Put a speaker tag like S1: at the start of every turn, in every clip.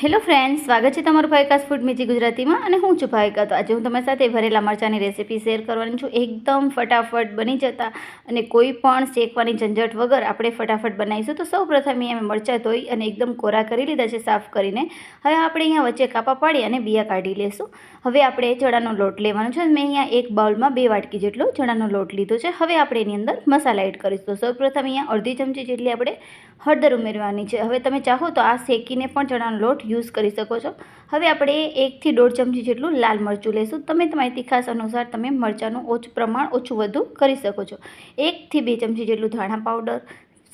S1: Hello friends, સ્વાગત છે તમારું ભાવિકાસ ફૂડ મીજી ગુજરાતીમાં અને હું છું ભાવિકા તો આજે હું તમારી સાથે ભરેલા મરચાંની રેસીપી શેર કરવાની છું. એકદમ ફટાફટ બની જતા અને કોઈ પણ શેકવાની ઝંઝટ વગર આપણે ફટાફટ બનાવીશું. તો સૌ પ્રથમ અહીંયા મેં મરચાં ધોઈ અને એકદમ કોરા કરી લીધા છે સાફ કરીને. હવે આપણે અહીંયા વચ્ચે કાપા પાડી અને બિયા કાઢી લેશું. હવે આપણે ચણાનો લોટ લેવાનો છે મેં અહીંયા એક બાઉલમાં બે વાટકી જેટલો ચણાનો લોટ લીધો છે. હવે આપણે એની અંદર મસાલા એડ કરીશું. તો સૌ પ્રથમ અહીંયા અડધી ચમચી જેટલી આપણે હળદર ઉમેરવાની છે. હવે તમે ચાહો તો આ શેકીને પણ ચણાનો લોટ યુઝ કરી શકો છો. હવે આપણે એકથી દોઢ ચમચી જેટલું લાલ મરચું લઈશું તમે તમારી તીખાસ અનુસાર તમે મરચાંનું ઓછું પ્રમાણ ઓછું વધુ કરી શકો છો. એકથી બે ચમચી જેટલું ધાણા પાવડર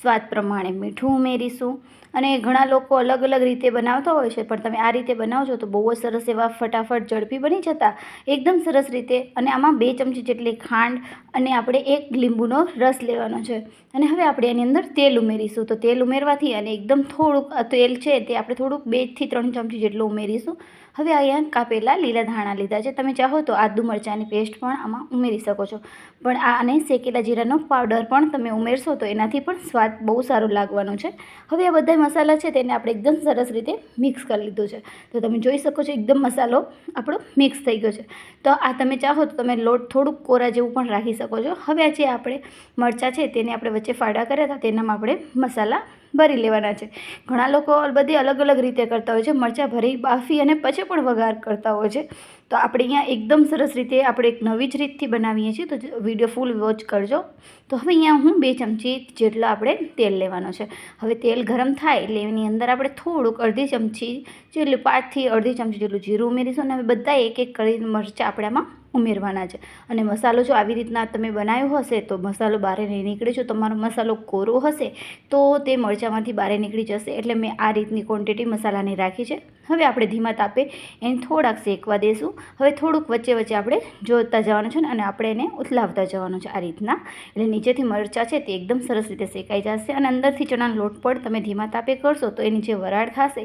S1: સ્વાદ પ્રમાણે મીઠું ઉમેરીશું. અને ઘણા લોકો અલગ અલગ રીતે બનાવતા હોય છે, પણ તમે આ રીતે બનાવજો તો બહુ જ સરસ એવા ફટાફટ ઝડપી બની જતા. એકદમ સરસ રીતે. અને આમાં બે ચમચી જેટલી ખાંડ અને આપણે એક લીંબુનો રસ લેવાનો છે. અને હવે આપણે એની અંદર તેલ ઉમેરીશું. તો તેલ ઉમેરવાથી અને એકદમ થોડુંક તેલ છે તે આપણે થોડુંક બેથી ત્રણ ચમચી જેટલું ઉમેરીશું. હવે અહીંયા કાપેલા લીલા ધાણા લીધા છે. તમે ચાહો તો આદુ મરચાંની પેસ્ટ પણ આમાં ઉમેરી શકો છો. પણ આ અને શેકેલા જીરાનો પાવડર પણ તમે ઉમેરશો તો એનાથી પણ સ્વાદ બહુ સારો લાગવાનો છે. હવે આ બધા મસાલા છે તેને આપણે એકદમ સરસ રીતે મિક્સ કરી લીધું છે. તો તમે જોઈ શકો છો એકદમ મસાલો આપણો મિક્સ થઈ ગયો છે. તો આ તમે ચાહો તો તમે લોટ થોડુંક કોરા જેવું પણ રાખી શકો છો. હવે આ જે આપણે મરચાં છે તેને આપણે વચ્ચે ફાડા કર્યા હતા તેનામાં આપણે મસાલા ભરી લેવાના છે. ઘણા લોકો બધી અલગ અલગ રીતે કરતા હોય છે. મરચાં ભરી, બાફી અને પછી પણ વઘાર કરતા હોય છે. તો આપણે અહીંયા એકદમ સરસ રીતે આપણે એક નવી જ રીતથી બનાવીએ છીએ. તો વીડિયો ફૂલ વોચ કરજો. તો હવે અહીંયા હું બે ચમચી જેટલા આપણે તેલ લેવાનો છે. હવે તેલ ગરમ થાય એટલે એની અંદર આપણે થોડુંક અડધી ચમચી જેટલું, પાંચથી અડધી ચમચી જેટલું જીરું ઉમેરીશું અને હવે બધા એક એક કરીને મરચાં આપણે આમાં ઉમેરવાના છે. અને મસાલો જો આવી રીતના તમે બનાવ્યો હશે, તો મસાલો બહાર નહીં નીકળે. જો તમારો મસાલો કોરો હશે, તો તે મરચાંમાંથી બહાર નીકળી જશે. એટલે મેં આ રીતની ક્વોન્ટિટી મસાલાની રાખી છે. હવે આપણે ધીમા તાપે એને થોડાક શેકવા દઈશું હવે થોડુંક વચ્ચે વચ્ચે આપણે જોતા જવાનું છે અને આપણે એને ઉથલાવતા જવાનું છે આ રીતના. એટલે નીચેથી મરચાં છે તે એકદમ સરસ રીતે શેકાઈ જશે. અને અંદરથી ચણાનો લોટ પણ તમે ધીમા તાપે કરશો, તો એની જે વરાળ થશે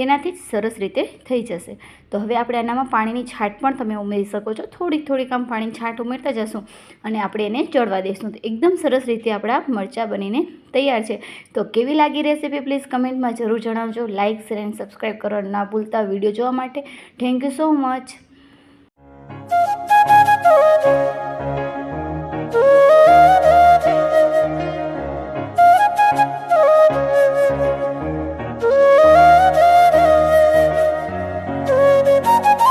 S1: તેનાથી જ સરસ રીતે થઈ જશે. તો હવે આપણે આનામાં પાણીની છાટ પણ તમે ઉમેરી શકો છો. થોડીક થોડીક આમ પાણીની છાટ ઉમેરતા જશું અને આપણે એને ચડવા દઈશું તો એકદમ સરસ રીતે આપણા મરચાં બનીને તૈયાર છે. તો કેવી લાગી રેસીપી પ્લીઝ કમેન્ટમાં જરૂર જણાવજો. લાઇક શેર એન્ડ સબસ્ક્રાઈબ કરવા ના ભૂલતા વીડિયો જોવા માટે. Thank you so much Música